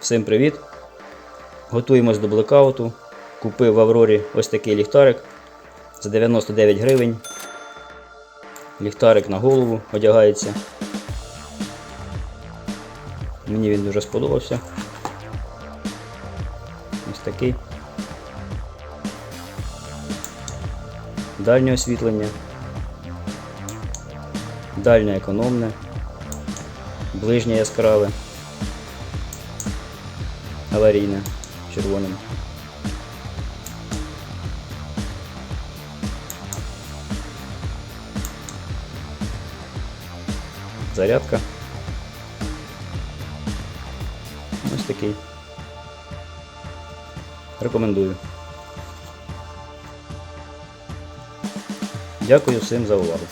Всім привіт! Готуємось до блекауту. Купив в Аврорі ось такий ліхтарик за 99 гривень. Ліхтарик на голову одягається. Мені він дуже сподобався. Ось такий. Дальнє освітлення. Дальнє економне. Ближнє яскраве. Аварійне червоним. Зарядка. Ось такий. Рекомендую. Дякую всім за увагу.